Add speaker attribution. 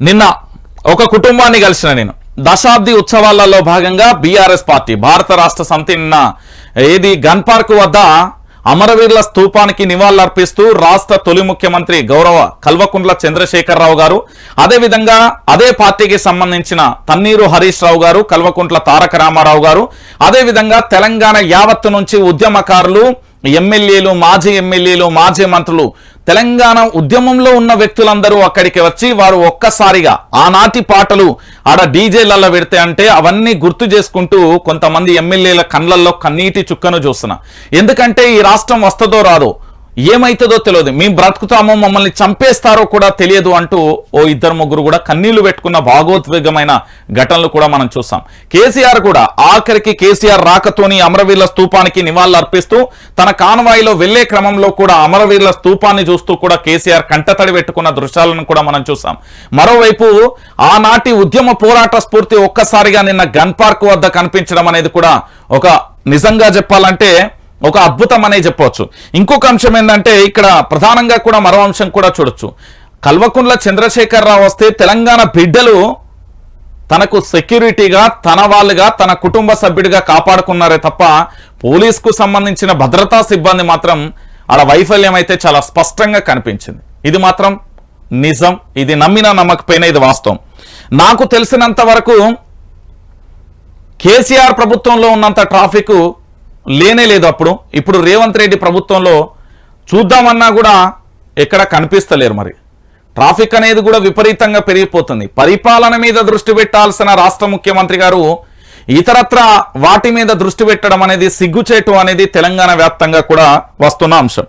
Speaker 1: నిన్న ఒక కుటుంబాన్ని కలిసిన నేను. దశాబ్ది ఉత్సవాలలో భాగంగా బీఆర్ఎస్ పార్టీ భారత రాష్ట్ర సమితి నిన్న ఏది గన్ పార్క్ వద్ద అమరవీరుల స్థూపానికి నివాళులర్పిస్తూ రాష్ట్ర తొలి ముఖ్యమంత్రి గౌరవ కల్వకుంట్ల చంద్రశేఖరరావు గారు అదేవిధంగా అదే పార్టీకి సంబంధించిన తన్నీరు హరీష్ రావు గారు కల్వకుంట్ల తారక రామారావు గారు అదేవిధంగా తెలంగాణ యావత్తు నుంచి ఉద్యమకారులు ఎమ్మెల్యేలు మాజీ ఎమ్మెల్యేలు మాజీ మంత్రులు తెలంగాణ ఉద్యమంలో ఉన్న వ్యక్తులందరూ అక్కడికి వచ్చి వారు ఒక్కసారిగా ఆనాటి పాటలు ఆడ డీజేలలో పెడితే అంటే అవన్నీ గుర్తు చేసుకుంటూ కొంతమంది ఎమ్మెల్యేల కండ్లల్లో కన్నీటి చుక్కను చూస్తున్నా. ఎందుకంటే ఈ రాష్ట్రం వస్తుందో రాదో ఏమైతుందో తెలియదు. మేము బ్రతుకుతామో మమ్మల్ని చంపేస్తారో కూడా తెలియదు అంటూ ఓ ఇద్దరు ముగ్గురు కూడా కన్నీళ్ళు పెట్టుకున్న భాగోద్వేగమైన ఘటనలు కూడా మనం చూసాం. కేసీఆర్ కూడా ఆఖరికి కేసీఆర్ రాకతోని అమరవీరుల స్తూపానికి నివాళులు అర్పిస్తూ తన కాన్వాయిలో వెళ్ళే క్రమంలో కూడా అమరవీరుల స్తూపాన్ని చూస్తూ కూడా కేసీఆర్ కంటతడి పెట్టుకున్న దృశ్యాలను కూడా మనం చూసాం. మరోవైపు ఆనాటి ఉద్యమ పోరాట స్ఫూర్తి ఒక్కసారిగా నిన్న గన్ పార్క్ వద్ద కనిపించడం అనేది కూడా ఒక నిజంగా చెప్పాలంటే ఒక అద్భుతం అనే చెప్పవచ్చు. ఇంకొక అంశం ఏంటంటే ఇక్కడ ప్రధానంగా కూడా మరో అంశం కూడా చూడొచ్చు. కల్వకుంట్ల చంద్రశేఖరరావు వస్తే తెలంగాణ బిడ్డలు తనకు సెక్యూరిటీగా తన వాళ్ళుగా తన కుటుంబ సభ్యుడిగా కాపాడుకున్నారే తప్ప పోలీస్కు సంబంధించిన భద్రతా సిబ్బంది మాత్రం ఆడ వైఫల్యం అయితే చాలా స్పష్టంగా కనిపించింది. ఇది మాత్రం నిజం. ఇది నమ్మిన నమ్మకపోయినా ఇది వాస్తవం. నాకు తెలిసినంత వరకు కేసీఆర్ ప్రభుత్వంలో ఉన్నంత ట్రాఫిక్ లేనే లేదు అప్పుడు. ఇప్పుడు రేవంత్ రెడ్డి ప్రభుత్వంలో చూద్దామన్నా కూడా ఎక్కడ కనిపిస్తలేరు మరి. ట్రాఫిక్ అనేది కూడా విపరీతంగా పెరిగిపోతుంది. పరిపాలన మీద దృష్టి పెట్టాల్సిన రాష్ట్ర ముఖ్యమంత్రి గారు ఇతరత్ర వాటి మీద దృష్టి పెట్టడం అనేది సిగ్గుచేటు అనేది తెలంగాణ వ్యాప్తంగా కూడా వస్తున్న అంశం.